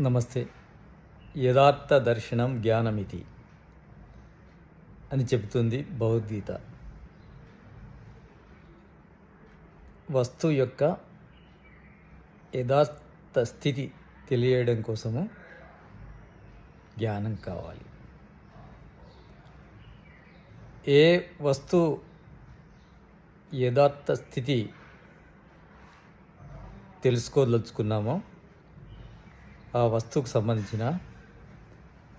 నమస్తే. యథార్థ దర్శనం జ్ఞానమితి అని చెబుతుంది భగవద్గీత. వస్తువు యొక్క యథార్థ స్థితి తెలియడం కోసము జ్ఞానం కావాలి. ఏ వస్తువు యథార్థ స్థితి తెలుసుకోదలుచుకున్నామో ఆ వస్తువుకు సంబంధించిన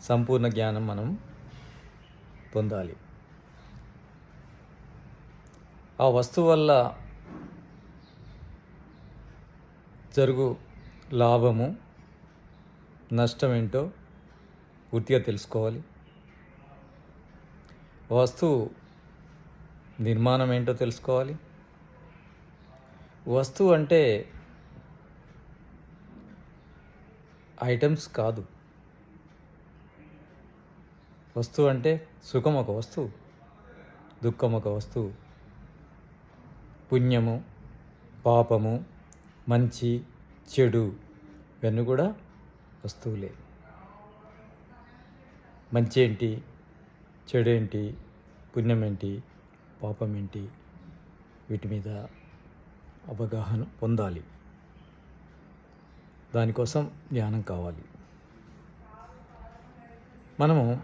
సంపూర్ణ జ్ఞానం మనం పొందాలి. ఆ వస్తువు వల్ల జరుగు లాభము నష్టం ఏంటో పూర్తిగా తెలుసుకోవాలి. వస్తువు నిర్మాణం ఏంటో తెలుసుకోవాలి. వస్తువు అంటే ఐటమ్స్ కాదు. వస్తువు అంటే సుఖం ఒక వస్తువు దుఃఖం ఒక వస్తువు. పుణ్యము పాపము మంచి చెడు ఇవన్నీ కూడా వస్తువులే. మంచి ఏంటి చెడు ఏంటి పుణ్యం ఏంటి పాపం ఏంటి వీటి మీద అవగాహన పొందాలి. దానికోసం ధ్యానం కావాలి. మనము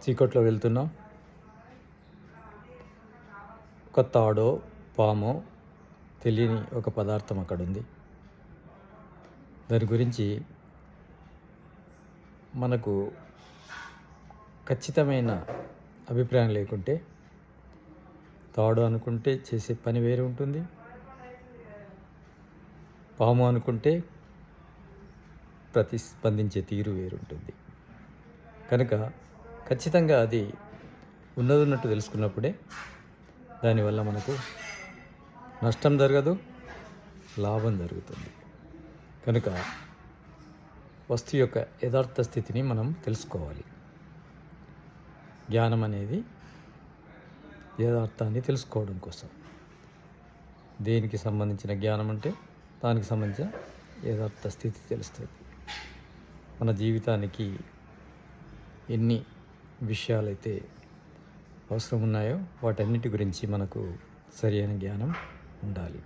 చీకట్లో వెళ్తున్నాం. ఒక తాడో పామో తెలియని ఒక పదార్థం అక్కడ ఉంది దాని గురించి మనకు ఖచ్చితమైన అభిప్రాయం లేకుంటే తాడు అనుకుంటే చేసే పని వేరు ఉంటుంది. పాము అనుకుంటే ప్రతిస్పందించే తీరు వేరుంటుంది. కనుక ఖచ్చితంగా అది ఉన్నది ఉన్నట్టు తెలుసుకున్నప్పుడే దానివల్ల మనకు నష్టం జరగదు లాభం జరుగుతుంది. కనుక వస్తువు యొక్క యథార్థ స్థితిని మనం తెలుసుకోవాలి. జ్ఞానం అనేది యథార్థాన్ని తెలుసుకోవడం కోసం. దేనికి సంబంధించిన జ్ఞానం అంటే దానికి సంబంధించిన యథార్థ స్థితి తెలుస్తుంది. మన జీవితానికి ఎన్ని విషయాలైతే అవసరం ఉన్నాయో వాటన్నిటి గురించి మనకు సరి అయిన జ్ఞానం ఉండాలి.